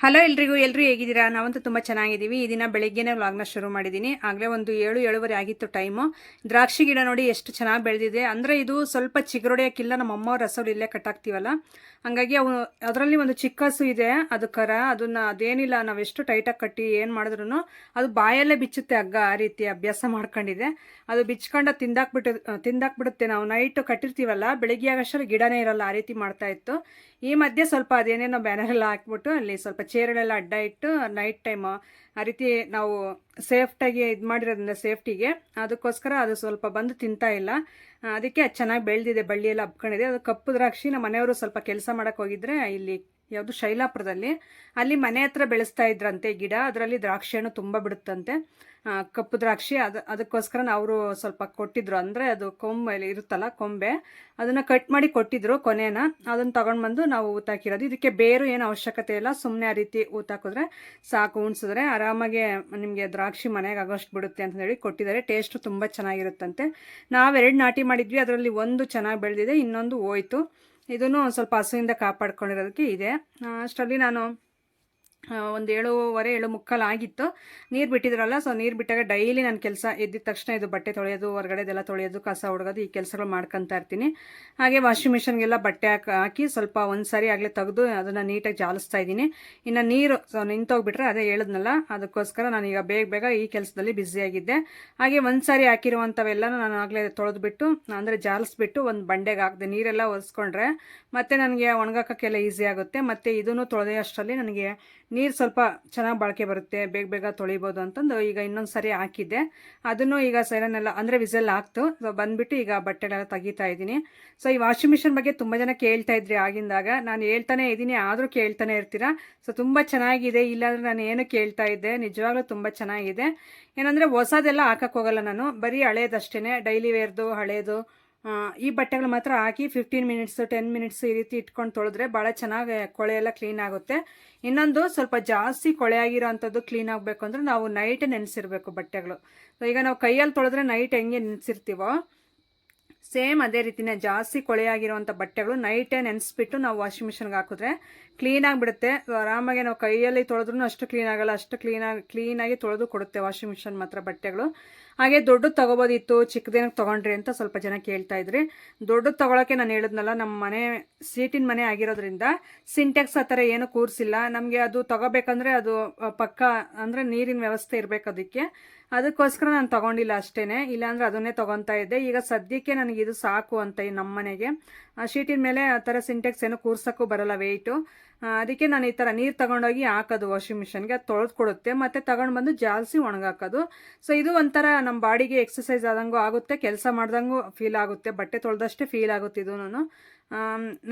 Hello ಎಲ್ರಿಗೂ ಎಲ್ಲರೂ ಹೇಗಿದ್ದೀರಾ? ನಾವಂತೂ ತುಂಬ ಚೆನ್ನಾಗಿದ್ದೀವಿ. ಈ ದಿನ ಬೆಳಿಗ್ಗೆನೇ ವ್ಲಾಗ್ನ ಶುರು ಮಾಡಿದ್ದೀನಿ. ಆಗಲೇ ಒಂದು ಏಳು, ಏಳುವರೆ ಆಗಿತ್ತು ಟೈಮು. ದ್ರಾಕ್ಷಿ ಗಿಡ ನೋಡಿ ಎಷ್ಟು ಚೆನ್ನಾಗಿ ಬೆಳೆದಿದೆ. ಅಂದರೆ ಇದು ಸ್ವಲ್ಪ ಚಿಗುರೊಡೆಯೋಕ್ಕಿಲ್ಲ ನಮ್ಮ ಅಮ್ಮ ರಸೋಡಿ ಇಲ್ಲೇ ಕಟ್ಟಾಕ್ತೀವಲ್ಲ. ಹಂಗಾಗಿ ಅವು, ಅದರಲ್ಲಿ ಒಂದು ಚಿಕ್ಕ ಹಸು ಇದೆ. ಅದು ಕರ, ಅದನ್ನು ಅದೇನಿಲ್ಲ. ನಾವು ಎಷ್ಟು ಟೈಟಾಗಿ ಕಟ್ಟಿ ಏನು ಮಾಡಿದ್ರು ಅದು ಬಾಯಲ್ಲೇ ಬಿಚ್ಚುತ್ತೆ ಹಗ್ಗ ಆ ರೀತಿ ಅಭ್ಯಾಸ ಮಾಡ್ಕೊಂಡಿದೆ. ಅದು ಬಿಚ್ಕೊಂಡು ತಿಂದಾಕ್ಬಿಟ್ಟು, ತಿಂದಾಕ್ಬಿಡುತ್ತೆ. ನಾವು ನೈಟು ಕಟ್ಟಿರ್ತೀವಲ್ಲ, ಬೆಳಗ್ಗೆ ಆಗಷ್ಟರಲ್ಲಿ ಗಿಡನೇ ಇರಲ್ಲ ಆ ರೀತಿ ಮಾಡ್ತಾ ಇತ್ತು. ಈ ಮಧ್ಯೆ ಸ್ವಲ್ಪ ಅದೇನೇನೋ ಬ್ಯಾನರ್ ಎಲ್ಲ ಹಾಕ್ಬಿಟ್ಟು ಅಲ್ಲಿ ಸ್ವಲ್ಪ ಚೇರ್ಗಳೆಲ್ಲ ಅಡ್ಡ ಇಟ್ಟು ನೈಟ್ ಟೈಮ್ ಆ ರೀತಿ ನಾವು ಸೇಫ್ಟಾಗಿ ಇದು ಮಾಡಿರೋದ್ರಿಂದ ಸೇಫ್ಟಿಗೆ. ಅದಕ್ಕೋಸ್ಕರ ಅದು ಸ್ವಲ್ಪ ಬಂದು ತಿಂತಾ ಇಲ್ಲ. ಅದಕ್ಕೆ ಅದು ಚೆನ್ನಾಗಿ ಬೆಳೆದಿದೆ, ಬಳ್ಳಿಯೆಲ್ಲ ಹಬ್ಕೊಂಡಿದೆ. ಅದು ಕಪ್ಪು ದ್ರಾಕ್ಷಿ ನಮ್ಮ ಮನೆಯವರು ಸ್ವಲ್ಪ ಕೆಲಸ ಮಾಡಕ್ಕೆ ಹೋಗಿದ್ರೆ ಇಲ್ಲಿ ಯಾವುದು ಶೈಲಾಪುರದಲ್ಲಿ. ಅಲ್ಲಿ ಮನೆ ಹತ್ರ ಬೆಳೆಸ್ತಾ ಇದ್ರಂತೆ ಗಿಡ. ಅದರಲ್ಲಿ ದ್ರಾಕ್ಷಿ ಹಣ್ಣು ತುಂಬ ಬಿಡುತ್ತಂತೆ. ಕಪ್ಪು ದ್ರಾಕ್ಷಿ ಅದು, ಅದಕ್ಕೋಸ್ಕರ ಅವರು ಸ್ವಲ್ಪ ಕೊಟ್ಟಿದ್ರು. ಅಂದರೆ ಅದು ಕೊಂಬೆ ಇರುತ್ತಲ್ಲ, ಕೊಂಬೆ. ಅದನ್ನು ಕಟ್ ಮಾಡಿ ಕೊಟ್ಟಿದ್ರು ಕೊನೆನ ಅದನ್ನು ತಗೊಂಡು ಬಂದು ನಾವು ಊತಾಕಿರೋದು ಇದಕ್ಕೆ ಬೇರು ಏನು ಅವಶ್ಯಕತೆ ಇಲ್ಲ. ಸುಮ್ಮನೆ ಆ ರೀತಿ ಊತಾಕಿದ್ರೆ ಸಾಕು, ಉಣ್ಸಿದ್ರೆ ಆರಾಮಾಗಿ ನಿಮಗೆ ದ್ರಾಕ್ಷಿ ಮನೆಗೆ ಆಗೋಷ್ಟು ಬಿಡುತ್ತೆ ಅಂತ ಹೇಳಿ ಕೊಟ್ಟಿದ್ದಾರೆ. ಟೇಸ್ಟು ತುಂಬ ಚೆನ್ನಾಗಿರುತ್ತಂತೆ. ನಾವೆರಡು ನಾಟಿ ಮಾಡಿದ್ವಿ. ಅದರಲ್ಲಿ ಒಂದು ಚೆನ್ನಾಗಿ ಬೆಳೆದಿದೆ, ಇನ್ನೊಂದು ಹೋಯ್ತು. ಇದನ್ನು ಸ್ವಲ್ಪ ಹಸುವಿಂದ ಕಾಪಾಡ್ಕೊಂಡಿರೋದಕ್ಕೆ ಇದೆ. ಅಷ್ಟರಲ್ಲಿ ನಾನು ಒಂದು ಏಳುವರೆ, ಏಳು ಮುಕ್ಕಾಲು ಆಗಿತ್ತು. ನೀರು ಬಿಟ್ಟಿದ್ರಲ್ಲ ಸೊ ನೀರು ಬಿಟ್ಟಾಗ ಡೈಲಿ ನನ್ನ ಕೆಲಸ ಎದ್ದಿದ ತಕ್ಷಣ ಇದು ಬಟ್ಟೆ ತೊಳೆಯೋದು, ಹೊರಗಡೆದೆಲ್ಲ ತೊಳೆಯೋದು, ಕಸ ಹೊಡ್ಗೋದು ಈ ಕೆಲಸಗಳು ಮಾಡ್ಕೊತಾ ಇರ್ತೀನಿ. ಹಾಗೆ ವಾಷಿಂಗ್ ಮಿಷನ್ಗೆಲ್ಲ ಬಟ್ಟೆ ಹಾಕಿ ಹಾಕಿ ಸ್ವಲ್ಪ ಒಂದು ಸಾರಿ ಆಗಲೇ ತೆಗೆದು ಅದನ್ನು ನೀಟಾಗಿ ಜಾಲಿಸ್ತಾ ಇದ್ದೀನಿ. ಇನ್ನು ನೀರು ಸೊ ನಿಂತೋಗ್ಬಿಟ್ರೆ ಅದೇ ಹೇಳಿದ್ನಲ್ಲ, ಅದಕ್ಕೋಸ್ಕರ ನಾನೀಗ ಬೇಗ ಬೇಗ ಈ ಕೆಲಸದಲ್ಲಿ ಬ್ಯುಸಿಯಾಗಿದ್ದೆ ಹಾಗೆ ಒಂದು ಸಾರಿ ಹಾಕಿರುವಂಥವೆಲ್ಲನೂ ನಾನು ಆಗಲೇ ತೊಳೆದ್ಬಿಟ್ಟು, ಅಂದರೆ ಜಾಲಿಸ್ಬಿಟ್ಟು ಒಂದು ಬಂಡೆಗೆ ಹಾಕಿದೆ, ನೀರೆಲ್ಲ ಒರೆಸ್ಕೊಂಡ್ರೆ ಮತ್ತೆ ನನಗೆ ಒಣಗಾಕೋಕ್ಕೆಲ್ಲ ಈಸಿ ಆಗುತ್ತೆ. ಮತ್ತು ಇದನ್ನು ತೊಳೆದೇ ಅಷ್ಟರಲ್ಲಿ ನನಗೆ ನೀರು ಸ್ವಲ್ಪ ಚೆನ್ನಾಗಿ ಬಾಳಿಕೆ ಬರುತ್ತೆ, ಬೇಗ ಬೇಗ ತೊಳಿಬೋದು ಅಂತಂದು ಈಗ ಇನ್ನೊಂದು ಸರಿ ಹಾಕಿದ್ದೆ. ಅದನ್ನು ಈಗ ಸೈರನ್ನೆಲ್ಲ ಅಂದರೆ ವಿಸಲ್ ಹಾಕ್ತು ಸೊ ಬಂದುಬಿಟ್ಟು ಈಗ ಬಟ್ಟೆಗಳೆಲ್ಲ ತೆಗಿತಾ ಇದ್ದೀನಿ. ಸೊ ಈ ವಾಷಿಂಗ್ ಮಿಷಿನ್ ಬಗ್ಗೆ ತುಂಬ ಜನ ಕೇಳ್ತಾ ಇದ್ರಿ ಆಗಿಂದಾಗ. ನಾನು ಹೇಳ್ತಾನೆ ಇದ್ದೀನಿ, ಆದರೂ ಕೇಳ್ತಾನೆ ಇರ್ತೀರಾ? ಸೊ ತುಂಬ ಚೆನ್ನಾಗಿದೆ. ಇಲ್ಲಾಂದರೆ ನಾನು ಏನು ಕೇಳ್ತಾ ಇದ್ದೆ? ನಿಜವಾಗ್ಲೂ ತುಂಬ ಚೆನ್ನಾಗಿದೆ. ಏನಂದರೆ ಹೊಸದೆಲ್ಲ ಹಾಕೋಕ್ಕೋಗಲ್ಲ ನಾನು. ಬರೀ ಹಳೇದಷ್ಟೇ ಡೈಲಿ ವೇರ್ದು ಹಳೇದು. ಈ ಬಟ್ಟೆಗಳು ಮಾತ್ರ ಹಾಕಿ ಫಿಫ್ಟೀನ್ ಮಿನಿಟ್ಸು ಟೆನ್ ಮಿನಿಟ್ಸ್ ಈ ರೀತಿ ಇಟ್ಕೊಂಡು ತೊಳೆದ್ರೆ ಭಾಳ ಚೆನ್ನಾಗಿ ಕೊಳೆ ಎಲ್ಲ ಕ್ಲೀನ್ ಆಗುತ್ತೆ. ಇನ್ನೊಂದು ಸ್ವಲ್ಪ ಜಾಸ್ತಿ ಕೊಳೆ ಆಗಿರೋ ಅಂಥದ್ದು ಕ್ಲೀನ್ ಆಗಬೇಕು ಅಂದರೆ ನಾವು ನೈಟ್ ನೆನೆಸಿರ್ಬೇಕು ಬಟ್ಟೆಗಳು. ಸೊ ಈಗ ನಾವು ಕೈಯಲ್ಲಿ ತೊಳೆದ್ರೆ ನೈಟ್ ಹೆಂಗೆ ನೆನೆಸಿರ್ತೀವೋ, ಸೇಮ್ ಅದೇ ರೀತಿನೇ ಜಾಸ್ತಿ ಕೊಳೆಯಾಗಿರುವಂಥ ಬಟ್ಟೆಗಳು ನೈಟೇ ನೆನೆಸ್ಬಿಟ್ಟು ನಾವು ವಾಷಿಂಗ್ ಮಿಷನ್ಗೆ ಹಾಕಿದ್ರೆ ಕ್ಲೀನಾಗಿ ಬಿಡುತ್ತೆ ಆರಾಮಾಗಿ ನಾವು ಕೈಯಲ್ಲಿ ತೊಳೆದ್ರೂ ಅಷ್ಟು ಕ್ಲೀನ್ ಆಗಲ್ಲ, ಅಷ್ಟು ಕ್ಲೀನಾಗಿ ಕ್ಲೀನಾಗಿ ತೊಳೆದು ಕೊಡುತ್ತೆ ವಾಷಿಂಗ್ ಮಿಷನ್ ಮಾತ್ರ ಬಟ್ಟೆಗಳು. ಹಾಗೆ ದೊಡ್ಡದು ತಗೋಬೋದಿತ್ತು ಚಿಕ್ಕದೇನಕ್ಕೆ ತೊಗೊಂಡ್ರಿ ಅಂತ ಸ್ವಲ್ಪ ಜನ ಕೇಳ್ತಾ ಇದ್ರಿ. ದೊಡ್ಡದು ತಗೊಳಕ್ಕೆ ನಾನು ಹೇಳಿದ್ನಲ್ಲ ನಮ್ಮ ಮನೆ ಸೀಟಿನ ಮನೆ ಆಗಿರೋದ್ರಿಂದ ಸಿಂಟೆಕ್ಸ್ ಆ ಥರ ಏನು ಕೂರಿಸಿಲ್ಲ ನಮಗೆ ಅದು ತಗೋಬೇಕಂದ್ರೆ ಅದು ಪಕ್ಕ ಅಂದರೆ ನೀರಿನ ವ್ಯವಸ್ಥೆ ಇರಬೇಕು ಅದಕ್ಕೆ. ಅದಕ್ಕೋಸ್ಕರ ನಾನು ತಗೊಂಡಿಲ್ಲ ಅಷ್ಟೇ ಇಲ್ಲಾಂದ್ರೆ ಅದನ್ನೇ ತಗೊತಾ ಇದ್ದೆ. ಈಗ ಸದ್ಯಕ್ಕೆ ನನಗೆ ಇದು ಸಾಕು ಅಂತ ನಮ್ಮ ಮನೆಗೆ ಆ ಶೀಟಿನ ಮೇಲೆ ಆ ಥರ ಸಿಂಟೆಕ್ಸ್ ಏನು ಕೂರ್ಸೋಕ್ಕೂ ಬರಲ್ಲ ವೆಯ್ಟು ಅದಕ್ಕೆ ನಾನು ಈ ಥರ ನೀರು ತಗೊಂಡೋಗಿ ಹಾಕೋದು ವಾಷಿಂಗ್ ಮಿಷನ್ಗೆ ಅದು ತೊಳೆದು ಕೊಡುತ್ತೆ ಮತ್ತು ತಗೊಂಡು ಬಂದು ಜಾಲಿಸಿ ಒಣಗಾಕೋದು. ಸೊ ಇದು ಒಂಥರ ನಮ್ಮ ಬಾಡಿಗೆ ಎಕ್ಸಸೈಸ್ ಆದಂಗೂ ಆಗುತ್ತೆ, ಕೆಲಸ ಮಾಡ್ದಂಗೂ ಫೀಲ್ ಆಗುತ್ತೆ. ಬಟ್ಟೆ ತೊಳೆದಷ್ಟೇ ಫೀಲ್ ಆಗುತ್ತೆ ಇದು ನಾನು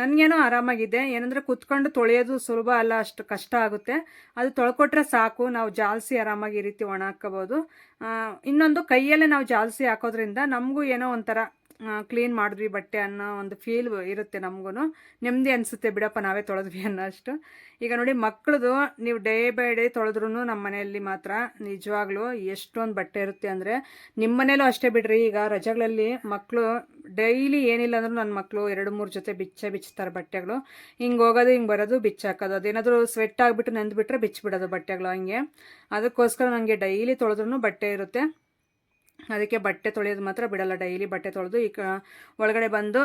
ನನಗೇನೋ ಆರಾಮಾಗಿದೆ. ಏನಂದರೆ ಕುತ್ಕೊಂಡು ತೊಳೆಯೋದು ಸುಲಭ ಅಲ್ಲ, ಅಷ್ಟು ಕಷ್ಟ ಆಗುತ್ತೆ. ಅದು ತೊಳ್ಕೊಟ್ರೆ ಸಾಕು. ನಾವು ಜಾಲಿಸಿ ಆರಾಮಾಗಿ ಈ ರೀತಿ ಒಣ ಹಾಕ್ಕೋಬೋದು ಇನ್ನೊಂದು ಕೈಯಲ್ಲೇ ನಾವು ಜಾಲಿಸಿ ಹಾಕೋದ್ರಿಂದ ನಮಗೂ ಏನೋ ಒಂಥರ ಕ್ಲೀನ್ ಮಾಡಿದ್ವಿ ಬಟ್ಟೆ ಅನ್ನೋ ಒಂದು ಫೀಲ್ ಇರುತ್ತೆ ನಮಗೂ ನೆಮ್ಮದಿ ಅನಿಸುತ್ತೆ ಬಿಡಪ್ಪ ನಾವೇ ತೊಳೆದ್ವಿ ಅನ್ನೋ ಅಷ್ಟು ಈಗ ನೋಡಿ ಮಕ್ಕಳದು ನೀವು ಡೇ ಬೈ ಡೇ ತೊಳೆದ್ರೂ ನಮ್ಮ ಮನೆಯಲ್ಲಿ ಮಾತ್ರ ನಿಜವಾಗ್ಲೂ ಎಷ್ಟೊಂದು ಬಟ್ಟೆ ಇರುತ್ತೆ ಅಂದರೆ ನಿಮ್ಮ ಮನೇಲೂ ಅಷ್ಟೇ ಬಿಡ್ರಿ. ಈಗ ರಜೆಗಳಲ್ಲಿ ಮಕ್ಕಳು ಡೈಲಿ ಏನಿಲ್ಲ ಅಂದ್ರೂ ನನ್ನ ಮಕ್ಕಳು ಎರಡು ಮೂರು ಜೊತೆ ಬಿಚ್ಚೆ ಬಿಚ್ಚುತ್ತಾರೆ ಬಟ್ಟೆಗಳು. ಹಿಂಗೆ ಹೋಗೋದು, ಹಿಂಗೆ ಬರೋದು ಬಿಚ್ಚಾಕೋದು ಅದೇನಾದರೂ ಸ್ವೆಟ್ ಆಗಿಬಿಟ್ಟು ನೆಂದ್ಬಿಟ್ರೆ ಬಿಚ್ಚಿಬಿಡೋದು ಬಟ್ಟೆಗಳು ಹಂಗೆ. ಅದಕ್ಕೋಸ್ಕರ ನನಗೆ ಡೈಲಿ ತೊಳೆದ್ರೂ ಬಟ್ಟೆ ಇರುತ್ತೆ. ಅದಕ್ಕೆ ಬಟ್ಟೆ ತೊಳೆಯೋದು ಮಾತ್ರ ಬಿಡಲ್ಲ, ಡೈಲಿ ಬಟ್ಟೆ ತೊಳೆದು. ಈಗ, ಒಳಗಡೆ ಬಂದು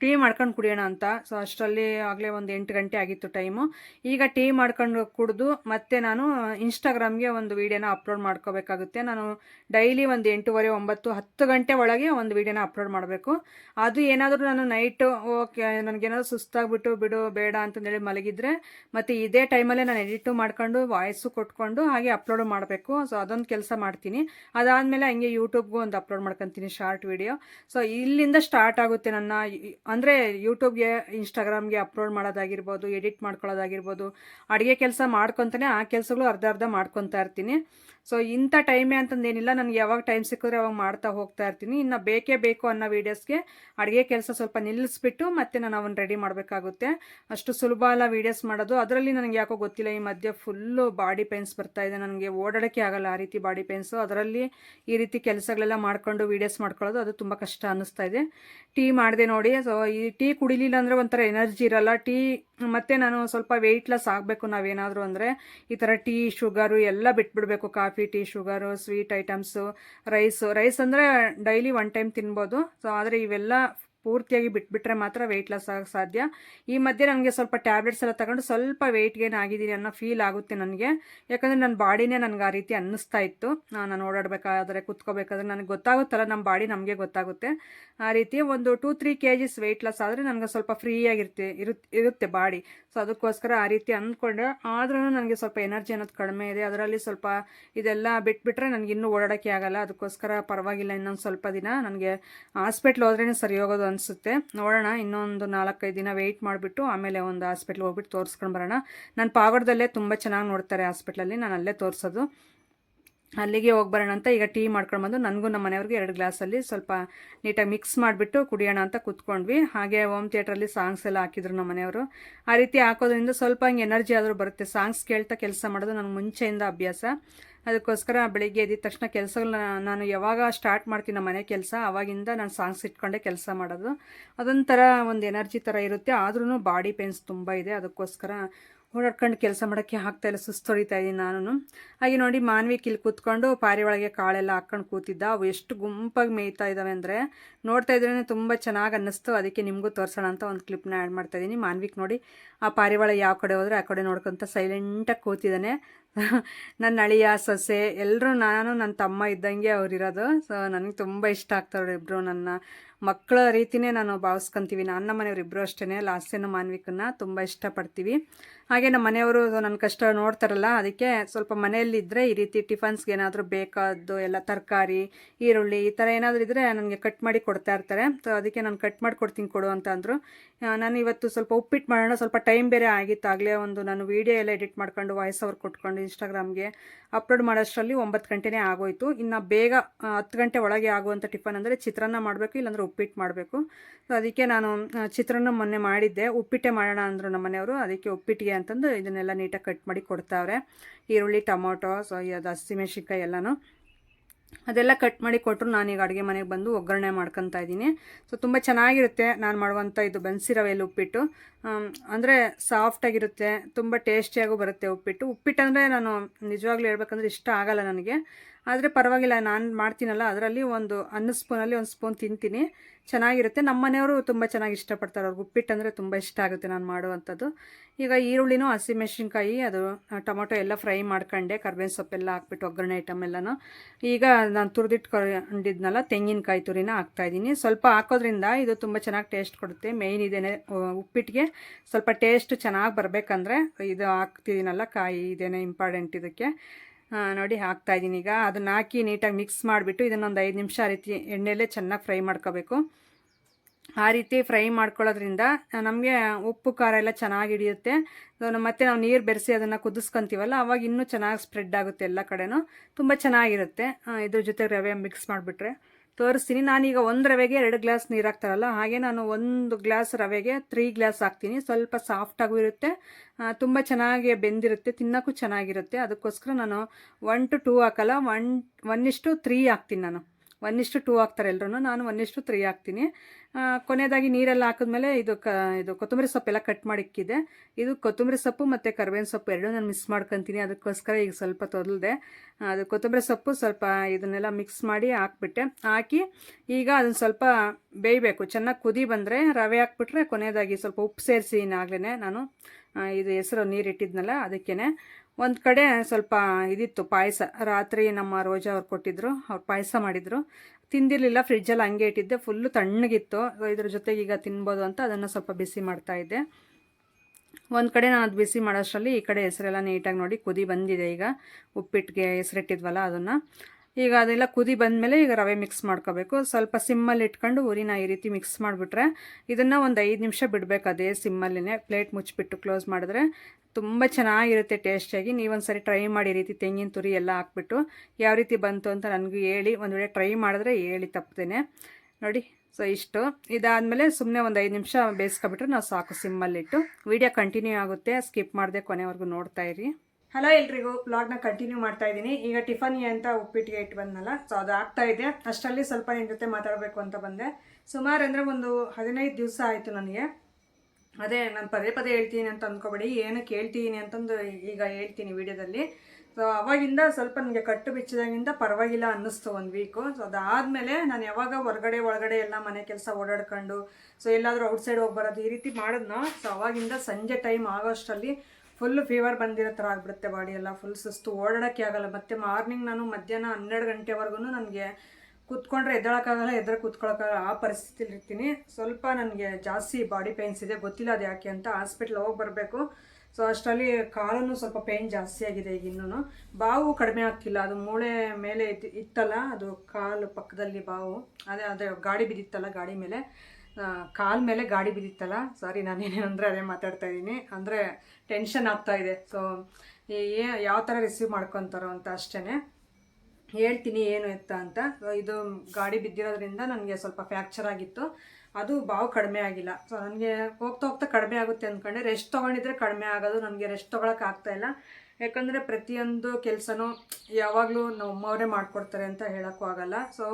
ಟೀ ಮಾಡ್ಕೊಂಡು ಕುಡಿಯೋಣ ಅಂತ. ಸೊ ಅಷ್ಟರಲ್ಲಿ ಆಗಲೇ ಒಂದು ಎಂಟು ಗಂಟೆ ಆಗಿತ್ತು ಟೈಮು. ಈಗ ಟೀ ಮಾಡ್ಕೊಂಡು ಕುಡಿದು, ಮತ್ತೆ ನಾನು ಇನ್ಸ್ಟಾಗ್ರಾಮ್ಗೆ ಒಂದು ವೀಡಿಯೋನ ಅಪ್ಲೋಡ್ ಮಾಡ್ಕೋಬೇಕಾಗುತ್ತೆ. ನಾನು ಡೈಲಿ ಒಂದು ಎಂಟೂವರೆ, ಒಂಬತ್ತು, ಹತ್ತು ಗಂಟೆ ಒಳಗೆ ಒಂದು ವೀಡಿಯೋನ ಅಪ್ಲೋಡ್ ಮಾಡಬೇಕು. ಅದು ಏನಾದರೂ ನಾನು ನೈಟು, ಓಕೆ, ನನಗೇನಾದ್ರು ಸುಸ್ತಾಗ್ಬಿಟ್ಟು, ಬಿಡು, ಬೇಡ ಅಂತಂದೇಳಿ ಮಲಗಿದ್ರೆ, ಮತ್ತು ಇದೇ ಟೈಮಲ್ಲೇ ನಾನು ಎಡಿಟು ಮಾಡ್ಕೊಂಡು, ವಾಯ್ಸು ಕೊಟ್ಕೊಂಡು ಹಾಗೆ ಅಪ್ಲೋಡ್ ಮಾಡಬೇಕು. ಸೊ ಅದೊಂದು ಕೆಲಸ ಮಾಡ್ತೀನಿ. ಅದಾದಮೇಲೆ ಹಂಗೆ ಯೂಟ್ಯೂಬ್ಗೂ ಒಂದು ಅಪ್ಲೋಡ್ ಮಾಡ್ಕೊತೀನಿ ಶಾರ್ಟ್ ವಿಡಿಯೋ. ಸೊ ಇಲ್ಲಿಂದ ಸ್ಟಾರ್ಟ್ ಆಗುತ್ತೆ ನನ್ನ ಅಂದರೆ ಯೂಟ್ಯೂಬ್ಗೆ, ಇನ್ಸ್ಟಾಗ್ರಾಮ್ಗೆ ಅಪ್ಲೋಡ್ ಮಾಡೋದಾಗಿರ್ಬೋದು, ಎಡಿಟ್ ಮಾಡ್ಕೊಳ್ಳೋದಾಗಿರ್ಬೋದು, ಅಡುಗೆ ಕೆಲಸ ಮಾಡ್ಕೊತಾನೆ, ಆ ಕೆಲಸಗಳು ಅರ್ಧ ಅರ್ಧ ಮಾಡ್ಕೊತಾ ಇರ್ತೀನಿ. ಸೊ ಇಂಥ ಟೈಮೇ ಅಂತಂದೇನಿಲ್ಲ ನನಗೆ ಯಾವಾಗ ಟೈಮ್ ಸಿಕ್ಕಿದ್ರೆ ಅವಾಗ ಮಾಡ್ತಾ ಹೋಗ್ತಾ ಇರ್ತೀನಿ. ಇನ್ನು ಬೇಕೇ ಬೇಕು ಅನ್ನೋ ವೀಡಿಯೋಸ್ಗೆ ಅಡುಗೆ ಕೆಲಸ ಸ್ವಲ್ಪ ನಿಲ್ಲಿಸ್ಬಿಟ್ಟು ಮತ್ತೆ ನಾನು ಅವನ್ನ ರೆಡಿ ಮಾಡಬೇಕಾಗುತ್ತೆ. ಅಷ್ಟು ಸುಲಭ ಅಲ್ಲ ವೀಡಿಯೋಸ್ ಮಾಡೋದು. ಅದರಲ್ಲಿ ನನಗೆ ಯಾಕೋ ಗೊತ್ತಿಲ್ಲ, ಈ ಮಧ್ಯೆ ಫುಲ್ಲು ಬಾಡಿ ಪೇನ್ಸ್ ಬರ್ತಾ ಇದೆ. ನನಗೆ ಓಡಾಡೋಕ್ಕೆ ಆಗಲ್ಲ ಆ ರೀತಿ ಬಾಡಿ ಪೇನ್ಸು ಅದರಲ್ಲಿ ಈ ರೀತಿ ಕೆಲಸಗಳೆಲ್ಲ ಮಾಡಿಕೊಂಡು ವೀಡಿಯೋಸ್ ಮಾಡ್ಕೊಳ್ಳೋದು ಅದು ತುಂಬ ಕಷ್ಟ ಅನ್ನಿಸ್ತಾ ಇದೆ. ಟೀ ಮಾಡಿದೆ ನೋಡಿ. ಸೊ ಈ ಟೀ ಕುಡಿಲಿಲ್ಲ ಅಂದರೆ ಒಂಥರ ಎನರ್ಜಿ ಇರಲ್ಲ. ಟೀ ಮತ್ತು ನಾನು ಸ್ವಲ್ಪ ವೆಯ್ಟ್ ಲಾಸ್ ಆಗಬೇಕು ನಾವೇನಾದರೂ ಅಂದರೆ ಈ ಥರ ಟೀ ಶುಗರು ಎಲ್ಲ ಬಿಟ್ಬಿಡಬೇಕು, coffee tea sugar sweet items rice. Rice ಅಂದರೆ ಡೈಲಿ ಒನ್ ಟೈಮ್ ತಿನ್ಬೋದು. ಸೊ ಆದರೆ ಇವೆಲ್ಲ ಪೂರ್ತಿಯಾಗಿ ಬಿಟ್ಬಿಟ್ರೆ ಮಾತ್ರ ವೆಯ್ಟ್ ಲಾಸ್ ಆಗೋಕ್ಕೆ ಸಾಧ್ಯ. ಈ ಮಧ್ಯೆ ನನಗೆ ಸ್ವಲ್ಪ ಟ್ಯಾಬ್ಲೆಟ್ಸ್ ಎಲ್ಲ ತಗೊಂಡು ಸ್ವಲ್ಪ ವೆಯ್ಟ್ ಗೇನ್ ಆಗಿದ್ದೀನಿ ಅನ್ನೋ ಫೀಲ್ ಆಗುತ್ತೆ ನನಗೆ. ಯಾಕಂದರೆ ನನ್ನ ಬಾಡಿನೇ ನನಗೆ ಆ ರೀತಿ ಅನ್ನಿಸ್ತಾ ಇತ್ತು. ನಾನು ಓಡಾಡಬೇಕಾದ್ರೆ, ಕುತ್ಕೋಬೇಕಾದ್ರೆ ನನಗೆ ಗೊತ್ತಾಗುತ್ತಲ್ಲ ನಮ್ಮ ಬಾಡಿ ನಮಗೆ ಗೊತ್ತಾಗುತ್ತೆ. ಆ ರೀತಿ ಒಂದು two three K Gs weight loss ಆದರೆ ನನಗೆ ಸ್ವಲ್ಪ ಫ್ರೀಯಾಗಿರುತ್ತೆ ಇರುತ್ತೆ ಇರುತ್ತೆ ಬಾಡಿ ಸೊ ಅದಕ್ಕೋಸ್ಕರ ಆ ರೀತಿ ಅಂದ್ಕೊಂಡೆ ಆದ್ರೂ ನನಗೆ ಸ್ವಲ್ಪ ಎನರ್ಜಿ ಅನ್ನೋದು ಕಡಿಮೆ ಇದೆ. ಅದರಲ್ಲಿ ಸ್ವಲ್ಪ ಇದೆಲ್ಲ ಬಿಟ್ಬಿಟ್ರೆ ನನಗೆ ಇನ್ನೂ ಓಡಾಡೋಕ್ಕೆ ಆಗಲ್ಲ. ಅದಕ್ಕೋಸ್ಕರ ಪರವಾಗಿಲ್ಲ ಇನ್ನೊಂದು ಸ್ವಲ್ಪ ದಿನ. ನನಗೆ ಹಾಸ್ಪಿಟ್ಲ್ ಹೋದ್ರೇ ಸರಿ ಹೋಗೋದು ಅನಿಸುತ್ತೆ. ನೋಡೋಣ, ಇನ್ನೊಂದು ನಾಲ್ಕೈದು ದಿನ ವೆಯ್ಟ್ ಮಾಡಿಬಿಟ್ಟು ಆಮೇಲೆ ಒಂದು ಹಾಸ್ಪಿಟ್ಲ್ಗೆ ಹೋಗ್ಬಿಟ್ಟು ತೋರಿಸ್ಕೊಂಡು ಬರೋಣ. ನಾನು ಪಾವಡದಲ್ಲೇ ತುಂಬ ಚೆನ್ನಾಗಿ ನೋಡ್ತಾರೆ ಹಾಸ್ಪಿಟ್ಲಲ್ಲಿ ನಾನು ಅಲ್ಲೇ ತೋರಿಸೋದು. ಅಲ್ಲಿಗೆ ಹೋಗಿ ಬರೋಣ ಅಂತ ಈಗ ಟೀ ಮಾಡ್ಕೊಂಡು ಬಂದು ನನಗೂ ನಮ್ಮ ಮನೆಯವ್ರಿಗೆ ಎರಡು ಗ್ಲಾಸಲ್ಲಿ ಸ್ವಲ್ಪ ನೀಟಾಗಿ ಮಿಕ್ಸ್ ಮಾಡಿಬಿಟ್ಟು ಕುಡಿಯೋಣ ಅಂತ ಕೂತ್ಕೊಂಡ್ವಿ. ಹಾಗೆ ಹೋಮ್ ಥಿಯೇಟ್ರಲ್ಲಿ ಸಾಂಗ್ಸ್ ಎಲ್ಲ ಹಾಕಿದ್ರು ನಮ್ಮ ಮನೆಯವರು. ಆ ರೀತಿ ಹಾಕೋದ್ರಿಂದ ಸ್ವಲ್ಪ ಹಂಗೆ ಎನರ್ಜಿ ಆದರೂ ಬರುತ್ತೆ. ಸಾಂಗ್ಸ್ ಕೇಳ್ತಾ ಕೆಲಸ ಮಾಡೋದು ನನಗೆ ಮುಂಚೆಯಿಂದ ಅಭ್ಯಾಸ. ಅದಕ್ಕೋಸ್ಕರ ಬೆಳಿಗ್ಗೆ ಎದ್ದ ತಕ್ಷಣ ಕೆಲಸಗಳನ್ನ ನಾನು ಯಾವಾಗ ಸ್ಟಾರ್ಟ್ ಮಾಡ್ತೀನಿ ನಮ್ಮ ಮನೆ ಕೆಲಸ ಆವಾಗಿಂದ ನಾನು ಸಾಂಗ್ಸ್ ಇಟ್ಕೊಂಡೆ ಕೆಲಸ ಮಾಡೋದು. ಅದೊಂಥರ ಒಂದು ಎನರ್ಜಿ ಥರ ಇರುತ್ತೆ. ಆದ್ರೂ ಬಾಡಿ ಪೇನ್ಸ್ ತುಂಬ ಇದೆ. ಅದಕ್ಕೋಸ್ಕರ ಓಡಾಡ್ಕೊಂಡು ಕೆಲಸ ಮಾಡೋಕ್ಕೆ ಆಗ್ತಾಯಿಲ್ಲ ಸುಸ್ತೊಡಿತಾ ಇದ್ದೀನಿ ನಾನು ಹಾಗೆ ನೋಡಿ ಮಾನ್ವಿ ಇಲ್ಲಿ ಕೂತ್ಕೊಂಡು ಪಾರಿ ಒಳಗೆ ಕಾಳೆಲ್ಲ ಹಾಕ್ಕೊಂಡು ಕೂತಿದ್ದ. ಅವು ಎಷ್ಟು ಗುಂಪಾಗಿ ಮೇಯ್ತಾ ಇದ್ದಾವೆ ಅಂದರೆ ನೋಡ್ತಾ ಇದ್ರೇ ತುಂಬ ಚೆನ್ನಾಗಿ ಅನ್ನಿಸ್ತು. ಅದಕ್ಕೆ ನಿಮಗೂ ತೋರಿಸೋಣ ಅಂತ ಒಂದು ಕ್ಲಿಪ್ನ ಆ್ಯಡ್ ಮಾಡ್ತಾ ಇದ್ದೀನಿ ಮಾನ್ವಿಕ್ ನೋಡಿ, ಆ ಪಾರಿವಾಳ ಯಾವ ಕಡೆ ಹೋದರೆ ಆ ಕಡೆ ನೋಡ್ಕೊಂತ ಸೈಲೆಂಟಾಗಿ ಕೂತಿದ್ದಾನೆ. ನನ್ನ ಅಳಿಯ, ಸೊಸೆ ಎಲ್ಲರೂ ನಾನು ನನ್ನ ತಮ್ಮ ಇದ್ದಂಗೆ ಅವರಿರೋದು ಸೊ ನನಗೆ ತುಂಬ ಇಷ್ಟ ಆಗ್ತಾರೆ ಇಬ್ಬರು ನನ್ನ ಮಕ್ಕಳ ರೀತಿಯೇ ನಾನು ಭಾವಿಸ್ಕೊತೀವಿ. ನನ್ನ ಮನೆಯವರು ಇಬ್ಬರು ಅಷ್ಟೇ ಲಾಸ್ಟೇನು ಮಾನ್ವಿಕನ್ನ ತುಂಬ ಇಷ್ಟಪಡ್ತೀವಿ. ಹಾಗೆ ನಮ್ಮ ಮನೆಯವರು ನನ್ನ ಕಷ್ಟ ನೋಡ್ತಾರಲ್ಲ, ಅದಕ್ಕೆ ಸ್ವಲ್ಪ ಮನೆಯಲ್ಲಿದ್ದರೆ ಈ ರೀತಿ ಟಿಫನ್ಸ್ಗೆ ಏನಾದರೂ ಬೇಕಾದ್ದು ಎಲ್ಲ ತರಕಾರಿ, ಈರುಳ್ಳಿ ಈ ಥರ ಏನಾದರೂ ಇದ್ದರೆ ನನಗೆ ಕಟ್ ಮಾಡಿ ಕೊಡ್ತಾ ಇರ್ತಾರೆ. ಸೊ ಅದಕ್ಕೆ ನಾನು ಕಟ್ ಮಾಡಿ ಕೊಡ್ತೀನಿ ಕೊಡು ಅಂತ ಅಂದರು. ನಾನು ಇವತ್ತು ಸ್ವಲ್ಪ ಉಪ್ಪಿಟ್ಟು ಮಾಡೋಣ, ಸ್ವಲ್ಪ ಟೈಮ್ ಬೇರೆ ಆಗಿತ್ತು. ಆಗಲೇ ಒಂದು ನಾನು ವೀಡಿಯೋ ಎಲ್ಲ ಎಡಿಟ್ ಮಾಡ್ಕೊಂಡು ವಾಯ್ಸ್ ಓವರ್ ಕೊಟ್ಕೊಂಡು ಇನ್ಸ್ಟಾಗ್ರಾಮ್ಗೆ ಅಪ್ಲೋಡ್ ಮಾಡೋಷ್ಟರಲ್ಲಿ ಒಂಬತ್ತು ಗಂಟೆನೇ ಆಗೋಯ್ತು. ಇನ್ನು ಬೇಗ ಹತ್ತು ಗಂಟೆ ಒಳಗೆ ಆಗುವಂಥ ಟಿಫನ್ ಅಂದರೆ ಚಿತ್ರಾನ್ನ ಮಾಡಬೇಕು, ಇಲ್ಲಾಂದರೆ ಉಪ್ಪಿಟ್ಟು ಮಾಡಬೇಕು. ಸೊ ಅದಕ್ಕೆ ನಾನು ಚಿತ್ರಾನ್ನ ಮೊನ್ನೆ ಮಾಡಿದ್ದೆ. ಉಪ್ಪಿಟ್ಟೆ ಮಾಡೋಣ ಅಂದರು ನಮ್ಮ ಮನೆಯವರು, ಅದಕ್ಕೆ ಉಪ್ಪಿಟ್ಟಿಗೆ ಅಂತಂದು ಇದನ್ನೆಲ್ಲ ನೀಟಾಗಿ ಕಟ್ ಮಾಡಿ ಕೊಡ್ತಾವ್ರೆ. ಈರುಳ್ಳಿ, ಟೊಮೊಟೊ ಸೊ ಅದು ಹಸಿಮೆಣ್ಸಿನ್ಕಾಯಿ ಎಲ್ಲನೂ. ಅದೆಲ್ಲ ಕಟ್ ಮಾಡಿ ಕೊಟ್ಟರು ನಾನೀಗ ಅಡುಗೆ ಮನೆಗೆ ಬಂದು ಒಗ್ಗರಣೆ ಮಾಡ್ಕೊತಾ ಇದ್ದೀನಿ. ಸೊ ತುಂಬ ಚೆನ್ನಾಗಿರುತ್ತೆ ನಾನು ಮಾಡುವಂಥ ಇದು ಬನ್ಸಿ ರವೆಯಲ್ಲಿ ಉಪ್ಪಿಟ್ಟು ಅಂದರೆ ಸಾಫ್ಟಾಗಿರುತ್ತೆ ತುಂಬ ಟೇಸ್ಟಿಯಾಗೂ ಬರುತ್ತೆ ಉಪ್ಪಿಟ್ಟು. ಉಪ್ಪಿಟ್ಟು ಅಂದರೆ ನಾನು ನಿಜವಾಗ್ಲೂ ಹೇಳ್ಬೇಕಂದ್ರೆ ಇಷ್ಟ ಆಗಲ್ಲ ನನಗೆ. ಆದರೆ ಪರವಾಗಿಲ್ಲ, ನಾನು ಮಾಡ್ತೀನಲ್ಲ, ಅದರಲ್ಲಿ ಒಂದು ಅನ್ನ ಸ್ಪೂನಲ್ಲಿ ಒಂದು ಸ್ಪೂನ್ ತಿಂತೀನಿ. ಚೆನ್ನಾಗಿರುತ್ತೆ. ನಮ್ಮ ಮನೆಯವರು ತುಂಬ ಚೆನ್ನಾಗಿ ಇಷ್ಟಪಡ್ತಾರೆ. ಅವ್ರಿಗೆ ಉಪ್ಪಿಟ್ಟು ಅಂದರೆ ತುಂಬ ಇಷ್ಟ ಆಗುತ್ತೆ ನಾನು ಮಾಡುವಂಥದ್ದು. ಈಗ ಈರುಳ್ಳಿನೂ ಹಸಿಮೆಣ್ಸಿನ್ಕಾಯಿ ಅದು ಟೊಮೊಟೊ ಎಲ್ಲ ಫ್ರೈ ಮಾಡ್ಕೊಂಡೆ. ಕರ್ಬೇವಿನ ಸೊಪ್ಪೆಲ್ಲ ಹಾಕ್ಬಿಟ್ಟು, ಒಗ್ಗರಣೆ ಐಟಮ್ ಎಲ್ಲನೂ. ಈಗ ನಾನು ತುರಿದಿಟ್ಕೊಂಡಿದ್ನಲ್ಲ, ತೆಂಗಿನಕಾಯಿ ತುರಿನ ಹಾಕ್ತಾಯಿದ್ದೀನಿ ಸ್ವಲ್ಪ ಹಾಕೋದ್ರಿಂದ ಇದು ತುಂಬ ಚೆನ್ನಾಗಿ ಟೇಸ್ಟ್ ಕೊಡುತ್ತೆ. ಮೇಯ್ನ್ ಇದೇನೆ ಉಪ್ಪಿಟ್ಟಿಗೆ. ಸ್ವಲ್ಪ ಟೇಸ್ಟ್ ಚೆನ್ನಾಗಿ ಬರಬೇಕಂದ್ರೆ ಇದು ಹಾಕ್ತಿದ್ದೀನಲ್ಲ ಕಾಯಿ, ಇದೇನೆ ಇಂಪಾರ್ಟೆಂಟ್ ಇದಕ್ಕೆ. ನೋಡಿ ಹಾಕ್ತಾ ಇದ್ದೀನಿ. ಈಗ ಅದನ್ನ ಹಾಕಿ ನೀಟಾಗಿ ಮಿಕ್ಸ್ ಮಾಡಿಬಿಟ್ಟು ಇದನ್ನೊಂದು ಐದು ನಿಮಿಷ ಆ ರೀತಿ ಎಣ್ಣೆಯಲ್ಲೇ ಚೆನ್ನಾಗಿ ಫ್ರೈ ಮಾಡ್ಕೋಬೇಕು. ಆ ರೀತಿ ಫ್ರೈ ಮಾಡ್ಕೊಳ್ಳೋದ್ರಿಂದ ನಮಗೆ ಉಪ್ಪು, ಖಾರ ಎಲ್ಲ ಚೆನ್ನಾಗಿ ಹಿಡಿಯುತ್ತೆ. ಮತ್ತು ನಾವು ನೀರು ಬೆರೆಸಿ ಅದನ್ನು ಕುದಿಸ್ಕೊಂತೀವಲ್ಲ, ಅವಾಗ ಇನ್ನೂ ಚೆನ್ನಾಗಿ ಸ್ಪ್ರೆಡ್ ಆಗುತ್ತೆ ಎಲ್ಲ ಕಡೆನೂ. ತುಂಬ ಚೆನ್ನಾಗಿರುತ್ತೆ. ಇದ್ರ ಜೊತೆ ರವೆ ಮಿಕ್ಸ್ ಮಾಡಿಬಿಟ್ರೆ. ತೋರಿಸ್ತೀನಿ. ನಾನೀಗ ಒಂದು ರವೆಗೆ ಎರಡು ಗ್ಲಾಸ್ ನೀರು ಹಾಕ್ತಾರಲ್ಲ ಹಾಗೆ ನಾನು ಒಂದು ಗ್ಲಾಸ್ ರವೆಗೆ ತ್ರೀ ಗ್ಲಾಸ್ ಹಾಕ್ತೀನಿ. ಸ್ವಲ್ಪ ಸಾಫ್ಟಾಗೂ ಇರುತ್ತೆ. ತುಂಬ ಚೆನ್ನಾಗಿ ಬೆಂದಿರುತ್ತೆ, ತಿನ್ನೋಕ್ಕೂ ಚೆನ್ನಾಗಿರುತ್ತೆ. ಅದಕ್ಕೋಸ್ಕರ ನಾನು ಒನ್ ಟು ಟೂ ಹಾಕಲ್ಲ ಒನ್ ಒನ್ ಇಷ್ಟು ತ್ರೀ ಹಾಕ್ತೀನಿ ನಾನು. ಒನ್ ಇಷ್ಟು ಟೂ ಹಾಕ್ತಾರೆ ಎಲ್ಲರೂ ನಾನು ಒನ್ ಇಷ್ಟು ತ್ರೀ ಹಾಕ್ತೀನಿ. ಕೊನೆಯದಾಗಿ ನೀರೆಲ್ಲ ಹಾಕಿದ್ಮೇಲೆ ಇದು ಕ, ಇದು ಕೊತ್ತಂಬರಿ ಸೊಪ್ಪೆಲ್ಲ ಕಟ್ ಮಾಡಿಕ್ಕಿದೆ ಇದು ಕೊತ್ತಂಬರಿ ಸೊಪ್ಪು ಮತ್ತು ಕರ್ಬೇವಿನ ಸೊಪ್ಪು ಎರಡೂ ನಾನು ಮಿಕ್ಸ್ ಮಾಡ್ಕೊತೀನಿ. ಅದಕ್ಕೋಸ್ಕರ ಈಗ ಸ್ವಲ್ಪ ತೊದಲ್ದೆ ಅದು ಕೊತ್ತಂಬರಿ ಸೊಪ್ಪು ಸ್ವಲ್ಪ ಇದನ್ನೆಲ್ಲ ಮಿಕ್ಸ್ ಮಾಡಿ ಹಾಕ್ಬಿಟ್ಟೆ. ಹಾಕಿ ಈಗ ಅದನ್ನು ಸ್ವಲ್ಪ ಬೇಯಬೇಕು. ಚೆನ್ನಾಗಿ ಕುದಿ ಬಂದರೆ ರವೆ ಹಾಕ್ಬಿಟ್ರೆ ಕೊನೆಯದಾಗಿ ಸ್ವಲ್ಪ ಉಪ್ಪು ಸೇರಿಸಿ ಆಗಲೇ ನಾನು ಇದು ಹೆಸರು ನೀರಿಟ್ಟಿದ್ನಲ್ಲ ಅದಕ್ಕೇ ಒಂದು ಕಡೆ ಸ್ವಲ್ಪ ಇದಿತ್ತು ಪಾಯಸ. ರಾತ್ರಿ ನಮ್ಮ ರೋಜಾ ಅವ್ರು ಕೊಟ್ಟಿದ್ರು, ಅವ್ರು ಪಾಯಸ ಮಾಡಿದರು. ತಿಂದಿರಲಿಲ್ಲ ಫ್ರಿಜ್ಜಲ್ಲಿ ಹಂಗೆ ಇಟ್ಟಿದ್ದೆ. ಫುಲ್ಲು ತಣ್ಣಗಿತ್ತು. ಇದ್ರ ಜೊತೆಗೆ ಈಗ ತಿನ್ಬೋದು ಅಂತ ಅದನ್ನು ಸ್ವಲ್ಪ ಬಿಸಿ ಮಾಡ್ತಾ ಇದ್ದೆ. ಒಂದು ಕಡೆ ನಾನು ಅದು ಬಿಸಿ ಮಾಡೋಷ್ಟರಲ್ಲಿ ಈ ಕಡೆ ಹೆಸರೆಲ್ಲ ನೀಟಾಗಿ ನೋಡಿ ಕುದಿ ಬಂದಿದೆ ಈಗ. ಉಪ್ಪಿಟ್ಟಿಗೆ ಹೆಸರಿಟ್ಟಿದ್ವಲ್ಲ ಅದನ್ನು. ಈಗ ಅದೆಲ್ಲ ಕುದಿ ಬಂದಮೇಲೆ ಈಗ ರವೆ ಮಿಕ್ಸ್ ಮಾಡ್ಕೋಬೇಕು. ಸ್ವಲ್ಪ ಸಿಮ್ಮಲ್ಲಿ ಇಟ್ಕೊಂಡು ಊರಿನ ಈ ರೀತಿ ಮಿಕ್ಸ್ ಮಾಡಿಬಿಟ್ರೆ ಇದನ್ನು ಒಂದು ಐದು ನಿಮಿಷ ಬಿಡಬೇಕು ಅದೇ ಸಿಮ್ಮಲ್ಲಿನೇ. ಪ್ಲೇಟ್ ಮುಚ್ಚಿಬಿಟ್ಟು ಕ್ಲೋಸ್ ಮಾಡಿದ್ರೆ ತುಂಬ ಚೆನ್ನಾಗಿರುತ್ತೆ ಟೇಸ್ಟಿಯಾಗಿ. ನೀವೊಂದು ಸರಿ ಟ್ರೈ ಮಾಡಿ ಈ ರೀತಿ ತೆಂಗಿನ ತುರಿ ಎಲ್ಲ ಹಾಕ್ಬಿಟ್ಟು ಯಾವ ರೀತಿ ಬಂತು ಅಂತ ನನಗೂ ಹೇಳಿ, ಒಂದು ವೇಳೆ ಟ್ರೈ ಮಾಡಿದ್ರೆ ಹೇಳಿ ತಪ್ಪದೇನೆ. ನೋಡಿ ಸೊ ಇಷ್ಟು. ಇದಾದಮೇಲೆ ಸುಮ್ಮನೆ ಒಂದು ಐದು ನಿಮಿಷ ಬೇಯಿಸ್ಕೊಬಿಟ್ರೆ ನಾವು ಸಾಕು ಸಿಮ್ಮಲ್ಲಿಟ್ಟು ವಿಡಿಯೋ ಕಂಟಿನ್ಯೂ ಆಗುತ್ತೆ. ಸ್ಕಿಪ್ ಮಾಡಿದೆ ಕೊನೆವರೆಗೂ ನೋಡ್ತಾ ಹಲೋ ಎಲ್ರಿಗೂ ಬ್ಲಾಗ್ನ ಕಂಟಿನ್ಯೂ ಮಾಡ್ತಾ ಇದ್ದೀನಿ. ಈಗ ಟಿಫನ್ ಅಂತ ಉಪ್ಪಿಟ್ಟಿಗೆ ಇಟ್ಟು ಬಂದ್ನಲ್ಲ ಸೊ ಅದು ಆಗ್ತಾ ಇದೆ. ಅಷ್ಟರಲ್ಲಿ ಸ್ವಲ್ಪ ನಿನ್ನ ಜೊತೆ ಮಾತಾಡಬೇಕು ಅಂತ ಬಂದೆ. ಸುಮಾರು ಅಂದರೆ ಒಂದು ಹದಿನೈದು ದಿವಸ ಆಯಿತು ನನಗೆ. ಅದೇ, ನಾನು ಪದೇ ಪದೇ ಹೇಳ್ತೀನಿ ಅಂತ ಅಂದ್ಕೊಬೇಡಿ ಏನಕ್ಕೆ ಹೇಳ್ತೀನಿ ಅಂತಂದು ಈಗ ಹೇಳ್ತೀನಿ ವಿಡಿಯೋದಲ್ಲಿ. ಸೊ ಅವಾಗಿಂದ ಸ್ವಲ್ಪ ನನಗೆ ಕಟ್ಟು ಬಿಚ್ಚಿದಾಗಿಂದ ಪರವಾಗಿಲ್ಲ ಅನ್ನಿಸ್ತು ಒಂದು ವೀಕು ಸೊ ಅದಾದಮೇಲೆ ನಾನು ಯಾವಾಗ ಹೊರಗಡೆ, ಒಳಗಡೆ ಎಲ್ಲ ಮನೆ ಕೆಲಸ ಓಡಾಡ್ಕೊಂಡು ಸೊ ಎಲ್ಲಾದರೂ ಔಟ್ಸೈಡ್ ಹೋಗಿ ಬರೋದು ಈ ರೀತಿ ಮಾಡಿದ್ನೋ ಸೊ ಅವಾಗಿಂದ ಸಂಜೆ ಟೈಮ್ ಆಗೋಷ್ಟರಲ್ಲಿ ಫುಲ್ ಫೀವರ್ ಬಂದಿರೋ ಥರ ಆಗಿಬಿಡುತ್ತೆ ಬಾಡಿ ಎಲ್ಲ. ಫುಲ್ ಸುಸ್ತು ಓಡಾಡೋಕ್ಕೆ ಆಗಲ್ಲ. ಮತ್ತು ಮಾರ್ನಿಂಗ್ ನಾನು ಮಧ್ಯಾಹ್ನ ಹನ್ನೆರಡು ಗಂಟೆವರೆಗೂ ನನಗೆ ಕೂತ್ಕೊಂಡ್ರೆ ಎದ್ದಳಕ್ಕಾಗಲ್ಲ ಎದ್ರೆ ಕೂತ್ಕೊಳ್ಳೋಕ್ಕಾಗಲ್ಲ. ಆ ಪರಿಸ್ಥಿತಿಲಿ ಇರ್ತೀನಿ. ಸ್ವಲ್ಪ ನನಗೆ ಜಾಸ್ತಿ ಬಾಡಿ ಪೇಯ್ನ್ಸ್ ಇದೆ. ಗೊತ್ತಿಲ್ಲ ಅದು ಯಾಕೆ ಅಂತ ಹಾಸ್ಪಿಟ್ಲ್ ಹೋಗಿ ಬರಬೇಕು. ಸೊ ಅಷ್ಟರಲ್ಲಿ ಕಾಲನ್ನು ಸ್ವಲ್ಪ ಪೇಯ್ನ್ ಜಾಸ್ತಿ ಆಗಿದೆ ಈಗ ಇನ್ನೂ ಬಾವು ಕಡಿಮೆ ಆಗ್ತಿಲ್ಲ. ಅದು ಮೂಳೆ ಮೇಲೆ ಇತ್ತಲ್ಲ, ಅದು ಕಾಲು ಪಕ್ಕದಲ್ಲಿ ಬಾವು. ಅದೇ ಅದೇ ಗಾಡಿ ಬಿದ್ದಿತ್ತಲ್ಲ ಗಾಡಿ ಮೇಲೆ. ಕಾಲ್ ಮೇಲೆ ಗಾಡಿ ಬಿದ್ದಿತ್ತಲ್ಲ? ಸಾರಿ ನಾನೇನೇನು ಅಂದರೆ ಅದೇ ಮಾತಾಡ್ತಾ ಇದ್ದೀನಿ ಅಂದರೆ ಟೆನ್ಷನ್ ಆಗ್ತಾ ಇದೆ. ಸೊ ಯಾವ ಥರ ರಿಸೀವ್ ಮಾಡ್ಕೊತಾರೋ ಅಂತ ಅಷ್ಟೇ ಹೇಳ್ತೀನಿ ಏನು ಎತ್ತ ಅಂತ. ಇದು ಗಾಡಿ ಬಿದ್ದಿರೋದ್ರಿಂದ ನನಗೆ ಸ್ವಲ್ಪ ಫ್ಯಾಕ್ಚರ್ ಆಗಿತ್ತು. ಅದು ಬಾವು ಕಡಿಮೆ ಆಗಿಲ್ಲ. ಸೊ ನನಗೆ ಹೋಗ್ತಾ ಹೋಗ್ತಾ ಕಡಿಮೆ ಆಗುತ್ತೆ ಅಂದ್ಕೊಂಡೆ ರೆಸ್ಟ್ ತೊಗೊಂಡಿದ್ರೆ ಕಡಿಮೆ ಆಗೋದು. ನನಗೆ ರೆಸ್ಟ್ ತೊಗೊಳಕ್ಕೆ ಆಗ್ತಾ ಇಲ್ಲ. ಯಾಕಂದರೆ ಪ್ರತಿಯೊಂದು ಕೆಲಸನೂ ಯಾವಾಗಲೂ ನಮ್ಮವರೇ ಮಾಡಿಕೊಡ್ತಾರೆ ಅಂತ ಹೇಳೋಕ್ಕೂ ಆಗಲ್ಲ. ಸೊ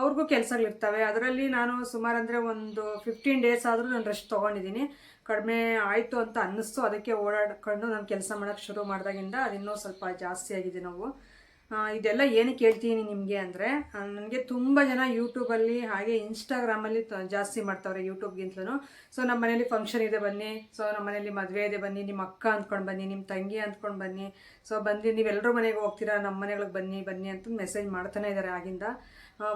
ಅವ್ರಿಗೂ ಕೆಲಸಗಳಿರ್ತವೆ. ಅದರಲ್ಲಿ ನಾನು ಸುಮಾರು ಅಂದರೆ ಒಂದು ಫಿಫ್ಟೀನ್ ಡೇಸ್ ಆದರೂ ನಾನು ರೆಸ್ಟ್ ತೊಗೊಂಡಿದ್ದೀನಿ ಕಡಿಮೆ ಆಯಿತು ಅಂತ ಅನ್ನಿಸ್ತು. ಅದಕ್ಕೆ ಓಡಾಡ್ಕೊಂಡು ನಾನು ಕೆಲಸ ಮಾಡೋಕ್ಕೆ ಶುರು ಮಾಡಿದಾಗಿಂದ ಅದಿನ್ನೂ ಸ್ವಲ್ಪ ಜಾಸ್ತಿ ಆಗಿದೆ ನೋವು. ಇದೆಲ್ಲ ಏನಕ್ಕೆ ಹೇಳ್ತೀನಿ ನಿಮಗೆ ಅಂದರೆ ನನಗೆ ತುಂಬ ಜನ ಯೂಟ್ಯೂಬಲ್ಲಿ ಹಾಗೆ ಇನ್ಸ್ಟಾಗ್ರಾಮಲ್ಲಿ ಜಾಸ್ತಿ ಮಾಡ್ತಾವ್ರೆ ಯೂಟ್ಯೂಬ್ಗಿಂತಲೂ ಸೊ ನಮ್ಮ ಮನೇಲಿ ಫಂಕ್ಷನ್ ಇದೆ ಬನ್ನಿ. ಸೊ ನಮ್ಮ ಮನೇಲಿ ಮದುವೆ ಇದೆ ಬನ್ನಿ. ನಿಮ್ಮ ಅಕ್ಕ ಅಂದ್ಕೊಂಡು ಬನ್ನಿ, ನಿಮ್ಮ ತಂಗಿ ಅಂದ್ಕೊಂಡು ಬನ್ನಿ. ಸೊ ಬಂದು ನೀವೆಲ್ಲರೂ ಮನೆಗೆ ಹೋಗ್ತೀರಾ ನಮ್ಮ ಮನೆಗಳಿಗೆ ಬನ್ನಿ ಬನ್ನಿ ಅಂತ ಮೆಸೇಜ್ ಮಾಡ್ತಾನೆ ಇದ್ದಾರೆ ಆಗಿಂದ.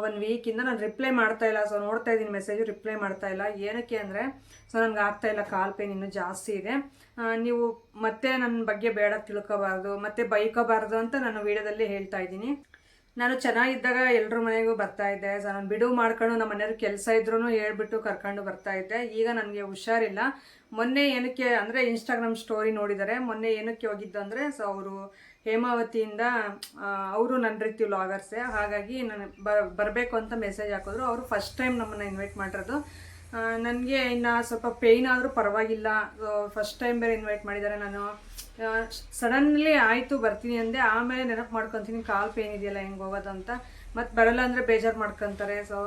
ಒಂದು ವೀಕಿಂದ ನಾನು ರಿಪ್ಲೈ ಮಾಡ್ತಾ ಇಲ್ಲ. ಸೊ ನೋಡ್ತಾ ಇದ್ದೀನಿ ಮೆಸೇಜು ರಿಪ್ಲೈ ಮಾಡ್ತಾ ಇಲ್ಲ. ಏನಕ್ಕೆ ಅಂದರೆ ಸೊ ನನಗೆ ಆಗ್ತಾ ಇಲ್ಲ, ಕಾಲ್ ಪೇನ್ ಇನ್ನೂ ಜಾಸ್ತಿ ಇದೆ. ನೀವು ಮತ್ತೆ ನನ್ನ ಬಗ್ಗೆ ಬೇಡ ತಿಳ್ಕೋಬಾರ್ದು, ಮತ್ತೆ ಬೈಕೋಬಾರ್ದು ಅಂತ ನಾನು ವಿಡಿಯೋದಲ್ಲಿ ಹೇಳ್ತಾ ಇದ್ದೀನಿ. ನಾನು ಚೆನ್ನಾಗಿದ್ದಾಗ ಎಲ್ಲರ ಮನೆಗೂ ಬರ್ತಾ ಇದ್ದೆ. ಸೊ ನಾನು ಬಿಡುವು ಮಾಡ್ಕೊಂಡು ನಮ್ಮ ಮನೆಯವ್ರ ಕೆಲಸ ಇದ್ರೂ ಹೇಳ್ಬಿಟ್ಟು ಕರ್ಕೊಂಡು ಬರ್ತಾ ಇದ್ದೆ. ಈಗ ನನಗೆ ಹುಷಾರಿಲ್ಲ. ಮೊನ್ನೆ ಏನಕ್ಕೆ ಅಂದರೆ ಇನ್ಸ್ಟಾಗ್ರಾಮ್ ಸ್ಟೋರಿ ನೋಡಿದ್ದಾರೆ ಮೊನ್ನೆ ಏನಕ್ಕೆ ಹೋಗಿದ್ದು ಅಂದರೆ ಸೊ ಅವರು ಹೇಮಾವತಿಯಿಂದ ಅವರು ನನ್ನ ರೀತಿ ವ್ಲಾಗರ್ಸೆ ಹಾಗಾಗಿ ನಾನು ಬರಬೇಕು ಅಂತ ಮೆಸೇಜ್ ಹಾಕಿದ್ರು. ಅವರು ಫಸ್ಟ್ ಟೈಮ್ ನಮ್ಮನ್ನು ಇನ್ವೈಟ್ ಮಾಡಿರೋದು. ನನಗೆ ಇನ್ನು ಸ್ವಲ್ಪ ಪೇಯ್ನ್ ಆದರೂ ಪರವಾಗಿಲ್ಲ. ಫಸ್ಟ್ ಟೈಮ್ ಬೇರೆ ಇನ್ವೈಟ್ ಮಾಡಿದ್ದಾರೆ ನಾನು ಸಡನ್ಲಿ ಆಯಿತು, ಬರ್ತೀನಿ ಅಂದೆ, ಆಮೇಲೆ ನೆನಪು ಮಾಡ್ಕೊತೀನಿ, ಕಾಲು ಪೇನ್ ಇದೆಯಲ್ಲ, ಹೆಂಗೆ ಅಂತ ಮತ್ತು ಬರಲ್ಲ ಅಂದರೆ ಬೇಜಾರು ಮಾಡ್ಕೊತಾರೆ. ಸೊ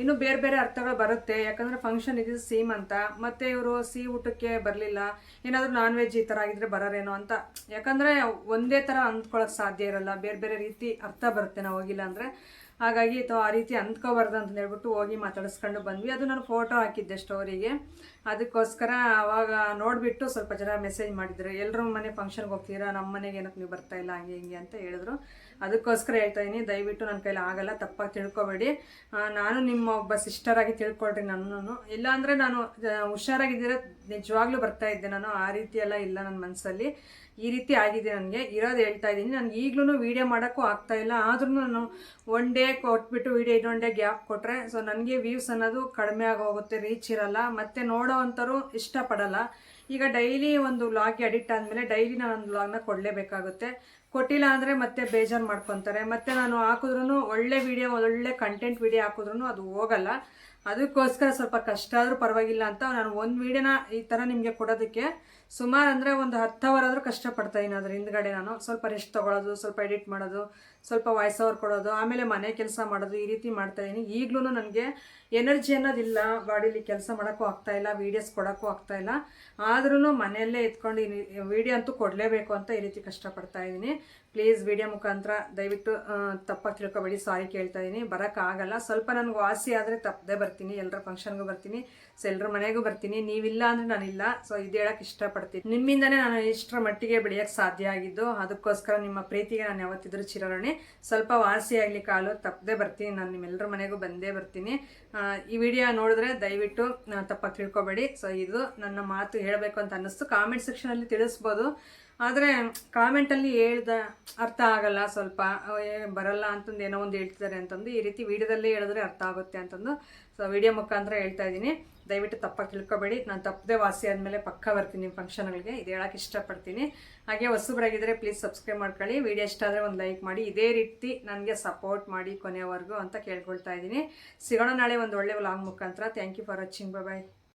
ಇನ್ನು ಬೇರೆ ಬೇರೆ ಅರ್ಥಗಳು ಬರುತ್ತೆ. ಯಾಕಂದರೆ ಫಂಕ್ಷನ್ ಇದ್ದಿದ್ದು ಸೀಮ್ ಅಂತ. ಮತ್ತು ಇವರು ಸಿಹಿ ಊಟಕ್ಕೆ ಬರಲಿಲ್ಲ. ಏನಾದರೂ ನಾನ್ ವೆಜ್ ಈ ಥರ ಆಗಿದ್ರೆ ಬರೋರೇನೋ ಅಂತ. ಯಾಕಂದರೆ ಒಂದೇ ಥರ ಅಂದ್ಕೊಳ್ಳೋಕೆ ಸಾಧ್ಯ ಇರಲ್ಲ. ಬೇರೆ ಬೇರೆ ರೀತಿ ಅರ್ಥ ಬರುತ್ತೆ ನಾವು ಹೋಗಿಲ್ಲ ಅಂದರೆ. ಹಾಗಾಗಿ ತೋ ಆ ರೀತಿ ಅಂದ್ಕೋಬಾರ್ದು ಅಂತ ಹೇಳ್ಬಿಟ್ಟು ಹೋಗಿ ಮಾತಾಡಿಸ್ಕೊಂಡು ಬಂದ್ವಿ. ಅದು ನಾನು ಫೋಟೋ ಹಾಕಿದ್ದೆ ಸ್ಟೋರಿಗೆ ಅದಕ್ಕೋಸ್ಕರ ಅವಾಗ ನೋಡಿಬಿಟ್ಟು ಸ್ವಲ್ಪ ಜನ ಮೆಸೇಜ್ ಮಾಡಿದ್ರು. ಎಲ್ಲರೂ ಮನೆ ಫಂಕ್ಷನ್ಗೆ ಹೋಗ್ತೀರಾ? ನಮ್ಮ ಮನೆಗೆ ಏನಕ್ಕೆ ನೀವು ಬರ್ತಾ ಇಲ್ಲ? ಹಂಗೆ, ಹಿಂಗೆ ಅಂತ ಹೇಳಿದ್ರು. ಅದಕ್ಕೋಸ್ಕರ ಹೇಳ್ತಾ ಇದ್ದೀನಿ ದಯವಿಟ್ಟು ನನ್ನ ಕೈಲಿ ಆಗಲ್ಲ, ತಪ್ಪಾಗಿ ತಿಳ್ಕೊಬೇಡಿ. ನಾನು ನಿಮ್ಮ ಒಬ್ಬ ಸಿಸ್ಟರಾಗಿ ತಿಳ್ಕೊಳ್ರಿ ನನ್ನನ್ನು. ಇಲ್ಲಾಂದರೆ ನಾನು ಹುಷಾರಾಗಿದ್ದೀರ ಹುಷಾರಾಗಿದ್ದರೆ, ನಿಜವಾಗ್ಲೂ ಬರ್ತಾ ಇದ್ದೆ. ನಾನು ಆ ರೀತಿ ಎಲ್ಲ ಇಲ್ಲ ನನ್ನ ಮನಸ್ಸಲ್ಲಿ ಈ ರೀತಿ ಆಗಿದೆ ನನಗೆ. ಇರೋದು ಹೇಳ್ತಾ ಇದ್ದೀನಿ ನನಗೆ ಈಗಲೂ ವೀಡಿಯೋ ಮಾಡೋಕ್ಕೂ ಆಗ್ತಾ ಇಲ್ಲ. ಆದ್ರೂ ನಾನು ಒನ್ ಡೇ ಕೊಟ್ಬಿಟ್ಟು ವೀಡಿಯೋ ಇನ್ನೊಂದು ಡೇ ಗ್ಯಾಪ್ ಕೊಟ್ಟರೆ ಸೊ ನನಗೆ ವ್ಯೂಸ್ ಅನ್ನೋದು ಕಡಿಮೆ ಆಗೋಗುತ್ತೆ ರೀಚ್ ಇರಲ್ಲ. ಮತ್ತು ನೋಡೋವಂಥವ್ರು ಇಷ್ಟಪಡಲ್ಲ. ಈಗ ಡೈಲಿ ಒಂದು ವ್ಲಾಗ್ಗೆ ಅಡಿಕ್ಟ್ ಆದಮೇಲೆ ಡೈಲಿ ನಾನು ಒಂದು ವ್ಲಾಗ್ನ ಕೊಡಲೇಬೇಕಾಗುತ್ತೆ. ಕೊಟ್ಟಿಲ್ಲ ಅಂದರೆ ಮತ್ತೆ ಬೇಜಾರು ಮಾಡ್ಕೊತಾರೆ. ಮತ್ತು ನಾನು ಹಾಕಿದ್ರೂ ಒಳ್ಳೆ ವಿಡಿಯೋ ಒಳ್ಳೆ ಕಂಟೆಂಟ್ ವೀಡಿಯೋ ಹಾಕಿದ್ರೂ ಅದು ಹೋಗಲ್ಲ. ಅದಕ್ಕೋಸ್ಕರ ಸ್ವಲ್ಪ ಕಷ್ಟ ಆದರೂ ಪರವಾಗಿಲ್ಲ ಅಂತ ನಾನು ಒಂದು ವೀಡಿಯೋನ ಈ ಥರ ನಿಮಗೆ ಕೊಡೋದಕ್ಕೆ ಸುಮಾರು ಅಂದರೆ ಒಂದು ಹತ್ತು ಅವರ್ ಆದರೂ ಇದ್ದೀನಿ ಅದ್ರ ಹಿಂದ್ಗಡೆ ನಾನು. ಸ್ವಲ್ಪ ರೆಸ್ಟ್ ತೊಗೊಳೋದು, ಸ್ವಲ್ಪ ಎಡಿಟ್ ಮಾಡೋದು, ಸ್ವಲ್ಪ ವಾಯ್ಸ್ ಓವರ್ ಕೊಡೋದು, ಆಮೇಲೆ ಮನೆ ಕೆಲಸ ಮಾಡೋದು ಈ ರೀತಿ ಮಾಡ್ತಾ ಇದ್ದೀನಿ ಈಗಲೂ ನನಗೆ ಎನರ್ಜಿ ಅನ್ನೋದಿಲ್ಲ, ಬಾಡಿಲಿ ಕೆಲಸ ಮಾಡೋಕ್ಕೂ ಆಗ್ತಾ ಇಲ್ಲ ವೀಡಿಯೋಸ್ ಕೊಡೋಕ್ಕೂ ಆಗ್ತಾ ಇಲ್ಲ. ಆದ್ರೂ ಮನೆಯಲ್ಲೇ ಎತ್ಕೊಂಡು ವೀಡಿಯೋ ಅಂತೂ ಕೊಡಲೇಬೇಕು ಅಂತ ಈ ರೀತಿ ಕಷ್ಟಪಡ್ತಾ ಇದ್ದೀನಿ ಪ್ಲೀಸ್ ವಿಡಿಯೋ ಮುಖಾಂತರ ದಯವಿಟ್ಟು ತಪ್ಪಾಗಿ ತಿಳ್ಕೊಬೇಡಿ ಸಾರಿ ಕೇಳ್ತಾ ಇದ್ದೀನಿ ಬರೋಕ್ಕಾಗಲ್ಲ ಸ್ವಲ್ಪ ನನಗೆ ವಾಸಿ ಆದರೆ ತಪ್ಪದೆ ಬರ್ತೀನಿ. ಎಲ್ಲರ ಫಂಕ್ಷನ್ಗೂ ಬರ್ತೀನಿ ಸೊ ಎಲ್ಲರ ಮನೆಗೂ ಬರ್ತೀನಿ, ನೀವಿಲ್ಲ ಅಂದರೆ ನಾನಿಲ್ಲ ಸೊ ಇದು ಹೇಳಕ್ಕೆ ಇಷ್ಟಪಡ್ತೀನಿ. ನಿಮ್ಮಿಂದನೇ ನಾನು ಇಷ್ಟರ ಮಟ್ಟಿಗೆ ಬೆಳೆಯೋಕ್ಕೆ ಸಾಧ್ಯ ಆಗಿದ್ದು, ಅದಕ್ಕೋಸ್ಕರ ನಿಮ್ಮ ಪ್ರೀತಿಗೆ ನಾನು ಯಾವತ್ತಿದ್ರೂ ಚಿರರಣೆ ಸ್ವಲ್ಪ ವಾಸಿ ಆಗಲಿ ಕಾಲು, ತಪ್ಪದೆ ಬರ್ತೀನಿ, ನಾನು ನಿಮ್ಮೆಲ್ಲರ ಮನೆಗೂ ಬಂದೇ ಬರ್ತೀನಿ. ಈ ವಿಡಿಯೋ ನೋಡಿದ್ರೆ ದಯವಿಟ್ಟು ತಪ್ಪಾಗಿ ತಿಳ್ಕೊಬೇಡಿ. ಸೊ ಇದು ನನ್ನ ಮಾತು ಹೇಳಬೇಕು ಅಂತ ಅನ್ನಿಸ್ತು. ಕಾಮೆಂಟ್ ಸೆಕ್ಷನಲ್ಲಿ ತಿಳಿಸ್ಬೋದು. ಆದರೆ ಕಾಮೆಂಟಲ್ಲಿ ಹೇಳ್ದ ಅರ್ಥ ಆಗಲ್ಲ ಸ್ವಲ್ಪ ಬರಲ್ಲ ಅಂತಂದು ಏನೋ ಒಂದು ಹೇಳ್ತಿದ್ದಾರೆ ಅಂತಂದು ಈ ರೀತಿ ವಿಡಿಯೋದಲ್ಲೇ ಹೇಳಿದ್ರೆ ಅರ್ಥ ಆಗುತ್ತೆ ಅಂತಂದು ಸೊ ವಿಡಿಯೋ ಮುಖಾಂತರ ಹೇಳ್ತಾ ಇದ್ದೀನಿ. ದಯವಿಟ್ಟು ತಪ್ಪಾಗಿ ತಿಳ್ಕೊಬೇಡಿ. ನಾನು ತಪ್ಪದೆ ವಾಸಿ ಆದಮೇಲೆ ಪಕ್ಕ ಬರ್ತೀನಿ ಫಂಕ್ಷನ್ಗಳಿಗೆ ಇದು ಹೇಳಕ್ಕೆ ಇಷ್ಟಪಡ್ತೀನಿ. ಹಾಗೆ ಹೊಸಬ್ರಾಗಿದ್ದರೆ ಪ್ಲೀಸ್ ಸಬ್ಸ್ಕ್ರೈಬ್ ಮಾಡ್ಕೊಳ್ಳಿ. ವಿಡಿಯೋ ಇಷ್ಟ ಆದರೆ ಒಂದು ಲೈಕ್ ಮಾಡಿ. ಇದೇ ರೀತಿ ನನಗೆ ಸಪೋರ್ಟ್ ಮಾಡಿ ಕೊನೆಯವರೆಗೂ ಅಂತ ಕೇಳ್ಕೊಳ್ತಾ ಇದ್ದೀನಿ. ಸಿಗೋಣ ನಾಳೆ ಒಂದು ಒಳ್ಳೆ ವ್ಲಾಗ್ ಮುಖಾಂತರ. Thank you for watching bye